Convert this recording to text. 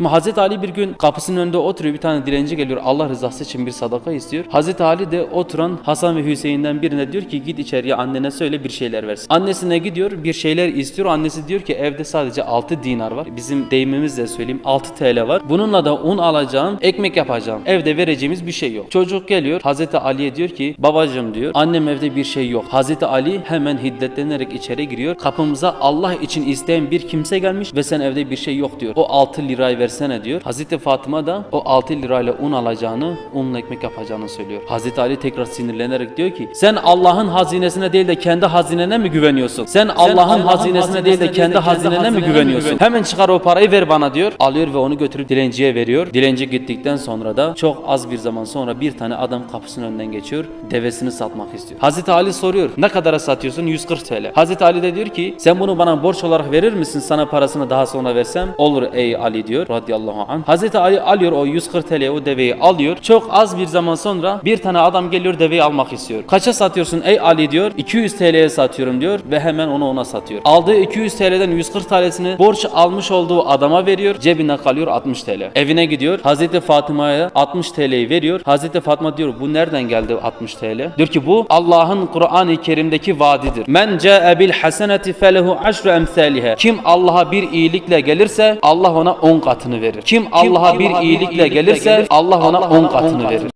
Ama Hazreti Ali bir gün kapısının önünde oturuyor bir tane dilenci geliyor Allah rızası için bir sadaka istiyor. Hazreti Ali de oturan Hasan ve Hüseyin'den birine diyor ki git içeriye annene söyle bir şeyler versin. Annesine gidiyor bir şeyler istiyor. Annesi diyor ki evde sadece 6 dinar var. Bizim deyimimizle söyleyeyim 6 TL var. Bununla da un alacağım, ekmek yapacağım. Evde vereceğimiz bir şey yok. Çocuk geliyor Hazreti Ali'ye diyor ki babacım diyor annem evde bir şey yok. Hazreti Ali hemen hiddetlenerek içeri giriyor. Kapımıza Allah için isteyen bir kimse gelmiş ve sen evde bir şey yok diyor. O 6 lirayı versene diyor. Hazreti Fatıma da o 6 lirayla un alacağını, unla ekmek yapacağını söylüyor. Hazreti Ali tekrar sinirlenerek diyor ki sen Allah'ın hazinesine değil de kendi hazinene mi güveniyorsun? Sen Allah'ın hazinesine değil de kendi hazinene mi güveniyorsun? Hemen çıkar o parayı ver bana diyor. Alıyor ve onu götürüp dilenciye veriyor. Dilenci gittikten sonra da çok az bir zaman sonra bir tane adam kapısının önünden geçiyor. Devesini satmak istiyor. Hazreti Ali soruyor. Ne kadara satıyorsun? 140 TL. Hazreti Ali de diyor ki sen bunu bana borç olarak verir misin? Sana parasını daha sonra versem. Olur ey Ali diyor radıyallahu anh. Hazreti Ali alıyor o 140 TL'ye o deveyi alıyor. Çok az bir zaman sonra bir tane adam geliyor deveyi almak istiyor. Kaça satıyorsun ey Ali diyor. 200 TL'ye satıyorum diyor ve hemen onu ona satıyor. Aldığı 200 TL'den 140 TL'sini borç almış olduğu adama veriyor. Cebine kalıyor 60 TL. Evine gidiyor. Hazreti Fatıma'ya 60 TL'yi veriyor. Hazreti Fatma diyor bu nereden geldi 60 TL? Diyor ki bu Allah'ın Kur'an-ı Kerim'deki vaadidir. Men ca'e bil haseneti felehu aşru emsaliha. Kim Allah'a bir iyilikle gelirse Allah ona 10 katını verir. Kim Allah'a bir iyilikle gelirse Allah ona 10 katını verir.